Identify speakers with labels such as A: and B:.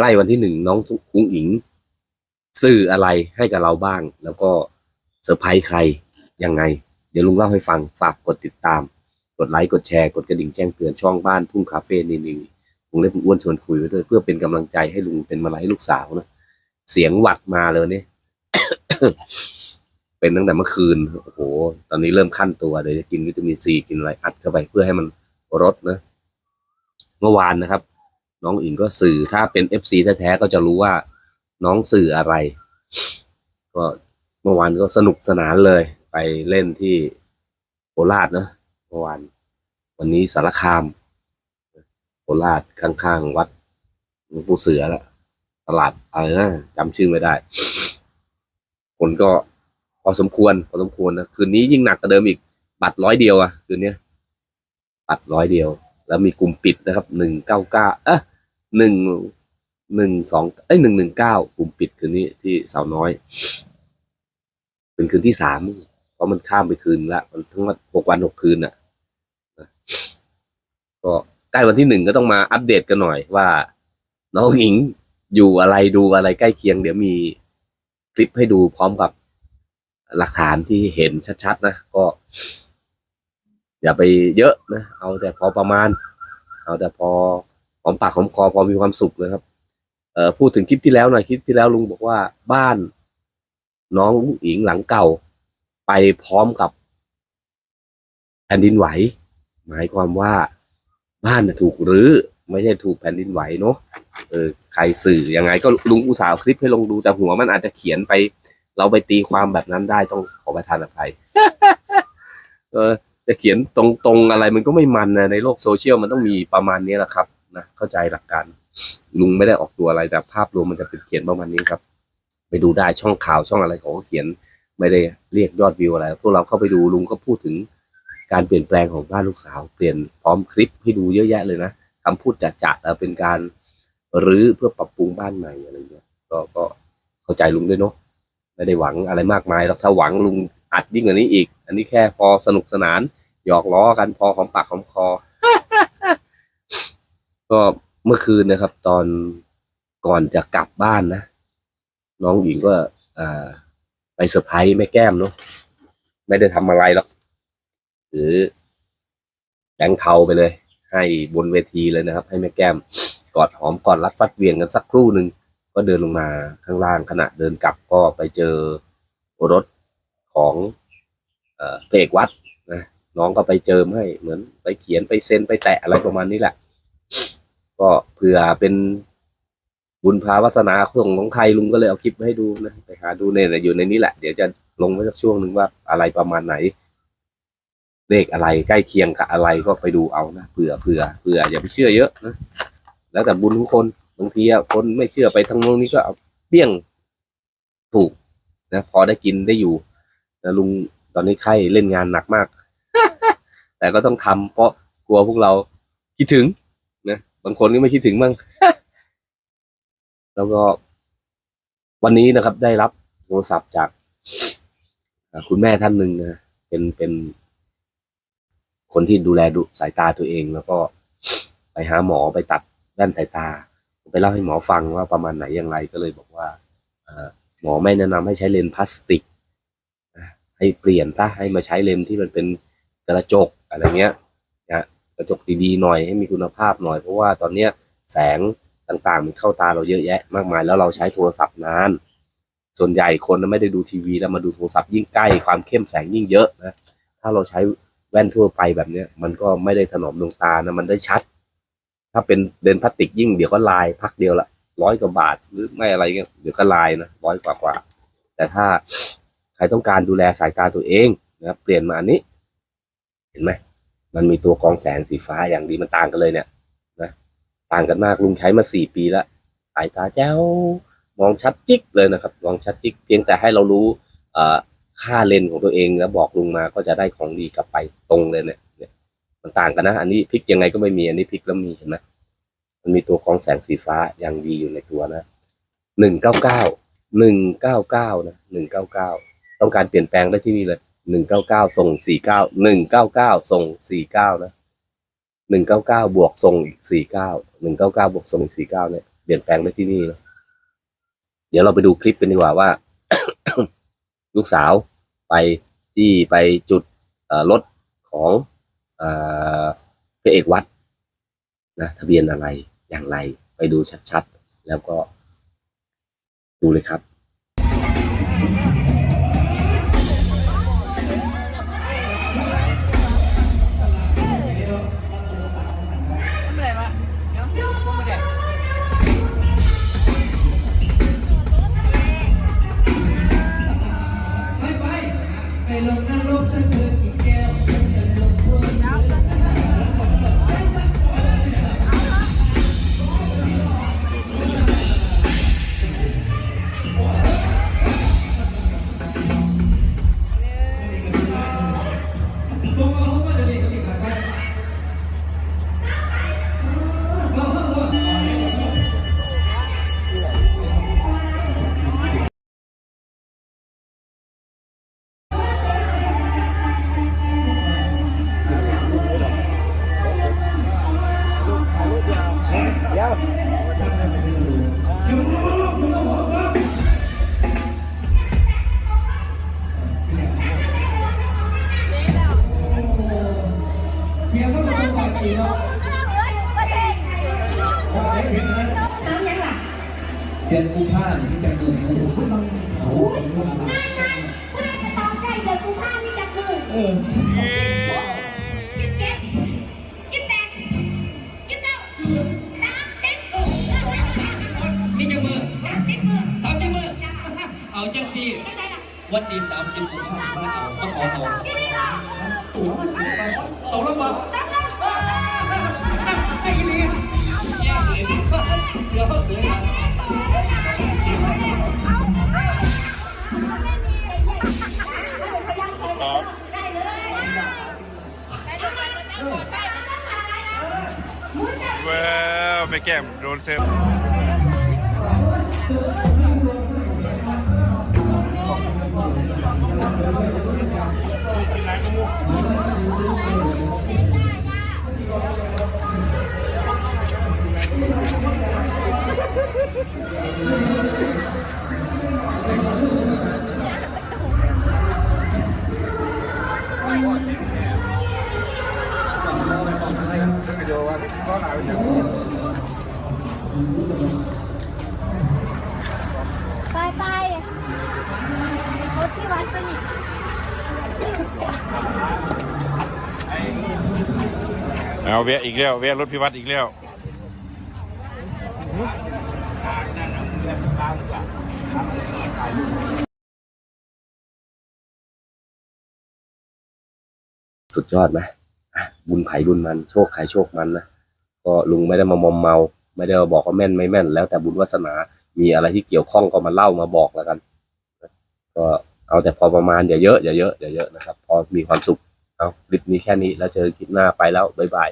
A: ใกล้วันที่หนึ่งน้องอุ้งอิง สื่ออะไรให้กับเราบ้าง แล้วก็เซอร์ไพรส์ใครยังไง เดี๋ยวลุงเล่าให้ฟังฝากกดติดตาม กดไลค์กดแชร์กดกระดิ่งแจ้งเตือนช่องบ้านทุ่งคาเฟ่นี่นี่ลุงได้ผมอ้วนชวนคุยไว้ด้วยเพื่อเป็นกำลังใจให้ลุงเป็นมาไลลูกสาวนะเสียงหวัดมาเลยวันนี่เป็นตั้งแต่เมื่อคืนโอ้โหตอนนี้เริ่มขั้นตัวเดี๋ยวจะกินวิตามินซีกินอะไรอัดเข้าไปเพื่อให้มันลดนะ เมื่อวานนะครับ น้องอิงก็สื่อถ้าเป็นเอฟซีแท้ๆก็จะรู้ว่าน้องสื่ออะไร ก็เมื่อวานก็สนุกสนานเลย ไปเล่นที่โคราชเนอะเมื่อวานวันนี้สารคามโคราชข้างๆวัดหลวงปู่เสือละตลาดอะไรนะจำชื่อไม่ได้ คนก็พอสมควรพอสมควรนะคืนนี้ยิ่งหนักกว่าเดิมอีก บัตรร้อยเดียวอะคืนนี้บัตรร้อยเดียว แล้วมีกลุ่มปิดนะครับหนึ่งเก้าเก้าเอ๊ะ หนึ่งหนึ่งสองเอ้ยหนึ่งหนึ่งเก้ากลุ่มปิดคืนนี้ที่สาวน้อย เป็นคืนที่สามเพราะมันข้ามไปคืนละมันทั้งวันหกวันหกคืนอะนะก็ใกล้วันที่หนึ่งก็ต้องมาอัปเดตกันหน่อยว่า น้องหญิงอยู่อะไรดูอะไรใกล้เคียง เดี๋ยวมีคลิปให้ดูพร้อมกับหลักฐานที่เห็นชัดๆนะก็อย่าไปเยอะนะ เอาแต่พอประมาณ เอาแต่พอ หอมปากหอมคอพอมีความสุขนะครับ เอ่อพูดถึงคลิปที่แล้วหน่อยคลิปที่แล้วลุงบอกว่าบ้าน น้องอุ๋งอิงหลังเก่า ไปพร้อมกับแผ่นดินไหว หมายความว่าบ้านถูกรื้อไม่ใช่ถูกแผ่นดินไหวเนาะเออใครสื่อยังไงก็ลุงอุตส่าห์คลิปให้ลงดูแต่หัวมันอาจจะเขียนไป เราไปตีความแบบนั้นได้ต้องขอประทานอภัยเออจะเขียนตรงๆอะไรมันก็ไม่มันนะในโลกโซเชียลมันต้องมีประมาณนี้แหละครับ นะเข้าใจหลักการ ลุงไม่ได้ออกตัวอะไรแต่ภาพรวมมันจะเป็นเขียนประมาณนี้ครับ ไปดูได้ช่องข่าวช่องอะไรของเขาเขียน ไม่ได้เรียกยอดวิวอะไร พวกเราเข้าไปดูลุงก็พูดถึงการเปลี่ยนแปลงของบ้านลูกสาว เปลี่ยนพร้อมคลิปให้ดูเยอะแยะเลยนะคำพูดจัดๆแล้วเป็นการรื้อเพื่อปรับปรุงบ้านใหม่อะไรเงี้ยก็ก็เข้าใจลุงด้วยเนาะไม่ได้หวังอะไรมากมายแล้วถ้าหวังลุงอัดยิ่งกว่านี้อีก อันนี้แค่พอสนุกสนาน หยอกล้อกันพอหอมปากหอมคอ ก็เมื่อคืนนะครับ ตอนก่อนจะกลับบ้านนะ น้องหญิงก็อ่าไปเซอร์ไพรส์แม่แก้มเนาะไม่ได้ทำอะไรหรอกหรือแบงค์เทาไปเลย ให้บนเวทีเลยนะครับ ให้แม่แก้มกอดหอมกอดรัดฟัดเวียงกันสักครู่หนึ่งก็เดินลงมาข้างล่างขณะเดินกลับก็ไปเจอรถของเอ่อเพกวัดนะน้องก็ไปเจิมให้เหมือนไปเขียนไปเซ็นไปแตะอะไรประมาณนี้แหละ ก็เผื่อเป็นบุญพาวาสนาส่งของใครลุงก็เลยเอาคลิปมาให้ดูนะไปหาดูเนี่ยอยู่ในนี้แหละ เดี๋ยวจะลงไว้สักช่วงหนึ่งว่าอะไรประมาณไหน เลขอะไรใกล้เคียงกับอะไรก็ไปดูเอานะเผื่อเผื่อเผื่ออย่าไปเชื่อเยอะนะแล้วแต่บุญทุกคนบางทีคนไม่เชื่อไปทางโน้นนี้ก็เอาเปี้ยงถูกนะพอได้กินได้อยู่นะลุงตอนนี้ไข้เล่นงานหนักมาก แต่ก็ต้องทำเพราะกลัวพวกเราคิดถึงางคนก็ไม่คิดถึงบ้างแล้วก็วันนี้นะครับ ได้รับโทรศัพท์จากอ่าคุณแม่ท่านหนึ่งนะเป็นเป็นคนที่ดูแลดูสายตาตัวเอง แล้วก็ไปหาหมอไปตัดแว่นสายตา ไปเล่าให้หมอฟังว่าประมาณไหนอย่างไรก็เลยบอกว่าอ่าหมอไม่แนะนำให้ใช้เลนส์พลาสติกนะให้เปลี่ยนซะให้มาใช้เลนส์ที่มันเป็นกระจกอะไรเงี้ยนะ กระจกดีๆหน่อยให้มีคุณภาพหน่อยเพราะว่าตอนเนี้ยแสงต่างๆมันเข้าตาเราเยอะแยะมากมายแล้วเราใช้โทรศัพท์นาน ส่วนใหญ่คนไม่ได้ดูทีวีแล้วมาดูโทรศัพท์ยิ่งใกล้ความเข้มแสงยิ่งเยอะนะถ้าเราใช้แว่นทั่วไปแบบเนี้ยมันก็ไม่ได้ถนอมดวงตานะมันได้ชัด ถ้าเป็นเลนพลาสติกยิ่งเดี๋ยวก็ลายพักเดียวละร้อยกว่าบาทหรือไม่อะไรเงี้ยเดี๋ยวก็ลายนะร้อยกว่ากว่า แต่ถ้าใครต้องการดูแลสายตาตัวเองนะเปลี่ยนมาอันนี้ เห็นไหม มันมีตัวกองแสงสีฟ้าอย่างดีมันต่างกันเลยเนี่ยนะต่างกันมากลุงใช้มาสี่ปีแล้วสายตาแจ้วมองชัดจิ๊กเลยนะครับมองชัดจิ๊กเพียงแต่ให้เรารู้ค่าเลนของตัวเองแล้วบอกลุงมาก็จะได้ของดีกลับไปตรงเลยเนี่ยเนี่ยมันต่างกันนะ อันนี้พลิกยังไงก็ไม่มีอันนี้พลิกแล้วมีเห็นไหมมันมีตัวกองแสงสีฟ้าอย่างดีอยู่ในตัวนะหนึ่งเก้าเก้าหนึ่งเก้าเก้านะหนึ่งเก้าเก้าต้องการเปลี่ยนแปลงได้ที่นี่เลย หนึ่งเก้าเก้าส่งสี่เก้าหนึ่งเก้าเก้าส่งสี่เก้านะหนึ่งเก้าเก้าบวกส่งอีกสี่เก้าหนึ่งเก้าเก้าบวกส่งอีกสี่เก้าเนี่ยเปลี่ยนแปลงได้ที่นี่นะเดี๋ยวเราไปดูคลิปกันดีกว่าว่า ลูกสาวไปที่ไปจุดรถของพระเอกวัดนะทะเบียนอะไรอย่างไรไปดูชัดๆ แล้วก็ดูเลยครับ
B: เดื
C: อนกุมภาพันธ์ที่จะเกิดโอ้โหโอ้โหเออนี่จะมือสามสิบมือเอาจังสิวันดีสามสิบกุมภาพันธ์มาเอามาขอเอาตัวมันตกลงมา
D: ว้าวไปแก้มโดนเซิร์ฟ
E: ไปไปรถที่วัดไปนี่
D: เอาแวะอีกแล้วแวะรถพิวัตรอีกแล้ว
A: สุดยอดไหมอะบุญไผ่บุญมัน โชคใครโชคมันนะ ก็ลุงไม่ได้มามอมเมา ไม่ได้มาบอกว่าแม่นไม่แม่น แล้วแต่บุญวาสนามีอะไรที่เกี่ยวข้องก็มาเล่ามาบอกแล้วกัน ก็เอาแต่พอประมาณอย่าเยอะอย่าเยอะอย่าเยอะนะครับ พอมีความสุขเอาคลิปนี้แค่นี้แล้วเจอคลิปหน้าไปแล้วบ๊ายบาย